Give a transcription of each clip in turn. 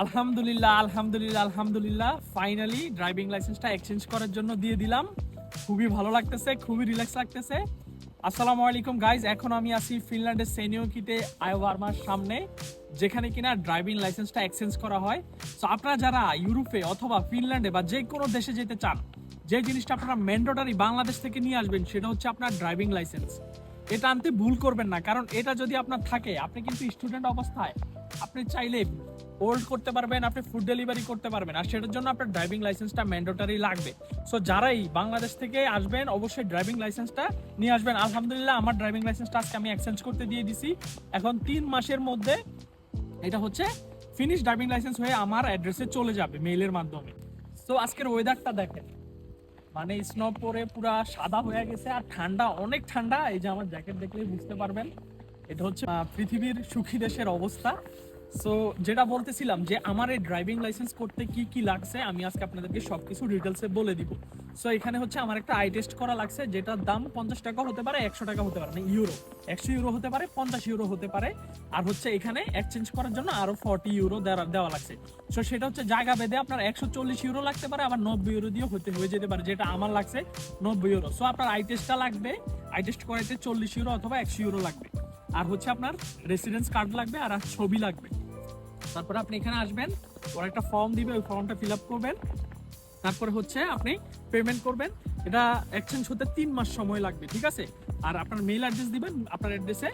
আলহামদুলিল্লাহ আলহামদুলিল্লাহ আলহামদুলিল্লাহ। ফাইনালি ড্রাইভিং লাইসেন্সটা এক্সচেঞ্জ করার জন্য দিয়ে দিলাম। খুবই ভালো লাগতেছে, খুবই রিল্যাক্স লাগতেছে। আসসালামু আলাইকুম গাইজ এখন আমি আছি ফিনল্যান্ডের সেনিওকিতে আয়োভার্মার সামনে, যেখানে কিনা ড্রাইভিং লাইসেন্সটা এক্সচেঞ্জ করা হয়। সো আপনারা যারা ইউরোপে অথবা ফিনল্যান্ডে বা যে কোনো দেশে যেতে চান, যে জিনিসটা আপনারা ম্যান্ডেটরি বাংলাদেশ থেকে নিয়ে আসবেন, সেটা হচ্ছে আপনার ড্রাইভিং লাইসেন্স এটা আনতে ভুল করবেন না, কারণ এটা যদি আপনার থাকে, আপনি কিন্তু স্টুডেন্ট অবস্থায়, আপনি চাইলে হোল্ড করতে পারবেন, আপনি ফুড ডেলিভারি করতে পারবেন। আর সেটার জন্য আপনার ড্রাইভিং লাইসেন্সটা ম্যান্ডেটরি লাগবে। সো যারাই বাংলাদেশ থেকে আসবেন, অবশ্যই ড্রাইভিং লাইসেন্সটা নিয়ে আসবেন। আলহামদুলিল্লাহ, আমার ড্রাইভিং লাইসেন্সটা আজকে আমি এক্সচেঞ্জ করতে দিয়ে দিছি। এখন তিন মাসের মধ্যে এটা হচ্ছে ফিনিশ ড্রাইভিং লাইসেন্স হয়ে আমার অ্যাড্রেসে চলে যাবে মেইলের মাধ্যমে। সো আজকের ওয়েদারটা দেখেন। মানে স্নো পরে পুরা সাদা হয়ে গেছে আর ঠান্ডা, অনেক ঠান্ডা। এই যে আমার জ্যাকেট দেখলেই বুঝতে পারবেন। এটা হচ্ছে পৃথিবীর সুখী দেশের অবস্থা। সো যেটা বলতেছিলাম যে আমার এই ড্রাইভিং লাইসেন্স করতে কি কি লাগছে, আমি আজকে আপনাদেরকে সবকিছু ডিটেলসে বলে দিব। সো এখানে হচ্ছে আমার একটা আই টেস্ট করা লাগছে, যেটার দাম পঞ্চাশ টাকা হতে পারে, একশো টাকা হতে পারে মানে ইউরো একশো ইউরো হতে পারে, পঞ্চাশ ইউরো হতে পারে, আর হচ্ছে এখানে এক্সচেঞ্জ করার জন্য আরও ফর্টি ইউরো দেওয়া লাগছে। সো সেটা হচ্ছে জায়গা বেঁধে আপনার একশো চল্লিশ ইউরো লাগতে পারে, আবার নব্বই ইউরো দিয়ে হতে হয়ে যেতে পারে, যেটা আমার লাগছে নব্বই ইউরো সো আপনার আই টেস্টটা লাগবে আই টেস্ট করাইতে চল্লিশ ইউরো অথবা একশো ইউরো লাগবে। আর হচ্ছে আপনার রেসিডেন্স কার্ড লাগবে, আর ছবি লাগবে। তারপরে আপনি এখানে আসবেন, ওরা একটা ফর্ম দিবে, ওই ফর্মটা ফিল আপ করবেন। তারপরে হচ্ছে আপনি পেমেন্ট করবেন। এটা এক্সচেঞ্জ হতে তিন মাস সময় লাগবে, ঠিক আছে? আর আপনার মেইল অ্যাড্রেস দিবেন, আপনার অ্যাড্রেসে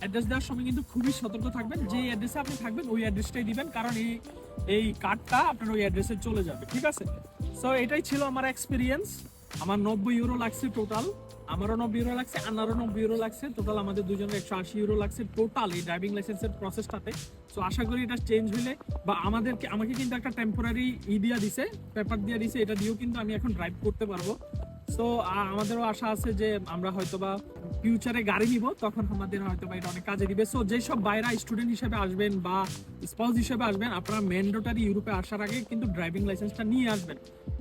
অ্যাড্রেস দেওয়ার সময় কিন্তু খুবই সতর্ক থাকবেন, যে অ্যাড্রেসে আপনি থাকবেন, ওই অ্যাড্রেসটাই দিবেন, কারণ এই এই কার্ডটা আপনার ওই অ্যাড্রেসে চলে যাবে, ঠিক আছে? সো এটাই ছিল আমার এক্সপিরিয়েন্স আমার নব্বই ইউরো লাগছে টোটাল আমারও নব্বই ইউরো লাগছে আনারও নব্বই ইউরো লাগছে। টোটাল আমাদের দুজনের একশো আশি ইউরো লাগছে টোটাল এই ড্রাইভিং লাইসেন্সের প্রসেসটাতে সো আশা করি এটা চেঞ্জ হলে বা আমাদেরকে আমাকে কিন্তু একটা টেম্পোরারি ই দিয়া দিছে পেপার দিয়ে দিছে, এটা দিয়েও কিন্তু আমি এখন ড্রাইভ করতে পারব। সো আমাদেরও আশা আছে যে আমরা হয়তোবা ফিউচারে গাড়ি নিব, তখন আমাদের হয়তো বা এটা অনেক কাজে দিবে। সো যেসব বাইরা স্টুডেন্ট হিসেবে আসবেন বা স্পাউস হিসেবে আসবেন, আপনারা ম্যান্ডেটারি ইউরোপে আসার আগে কিন্তু ড্রাইভিং লাইসেন্সটা নিয়ে আসবেন।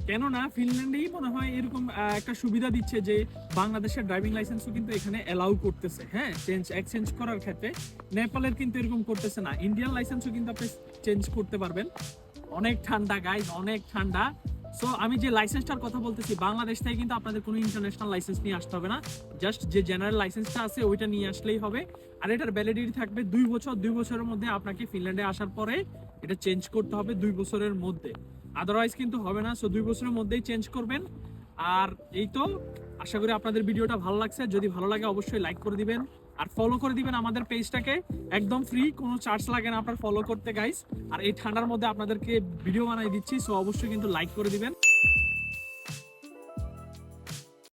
কেননা, ফিনল্যান্ডেই মনে হয় এরকম একটা সুবিধা দিচ্ছে যে বাংলাদেশের ড্রাইভিং লাইসেন্সও কিন্তু এখানে অ্যালাউ করতেছে হ্যাঁ? চেঞ্জ এক্সচেঞ্জ করার ক্ষেত্রে। নেপালের কিন্তু এরকম করতেছে না। ইন্ডিয়ান লাইসেন্সও কিন্তু আপনি চেঞ্জ করতে পারবেন। অনেক ঠান্ডা গাইজ অনেক ঠান্ডা। সো আমি যে লাইসেন্সটার কথা বলতেছি, বাংলাদেশ থেকে কিন্তু আপনাদের কোনো ইন্টারন্যাশনাল লাইসেন্স নিয়ে আসতে হবে না। জাস্ট যে জেনারেল লাইসেন্সটা আছে, ওইটা নিয়ে আসলেই হবে। আর এটার ভ্যালিডিটি থাকবে দুই বছর, দুই বছরের মধ্যে আপনাকে ফিনল্যান্ডে আসার পরে এটা চেঞ্জ করতে হবে দুই বছরের মধ্যে। আদারওয়াইজ কিন্তু হবে না সো দুই বছরের মধ্যেই চেঞ্জ করবেন। আর এই তো, আশা করি আপনাদের ভিডিওটা ভালো লাগছে। যদি ভালো লাগে, অবশ্যই লাইক করে দিবেন। আর ফলো করে দিবেন আমাদের পেজটাকে একদম ফ্রি কোনো চার্জ লাগে না আপনার ফলো করতে গাইস আর এই ঠান্ডার মধ্যে আপনাদেরকে ভিডিও বানাই দিচ্ছি সো অবশ্যই কিন্তু লাইক করে দিবেন।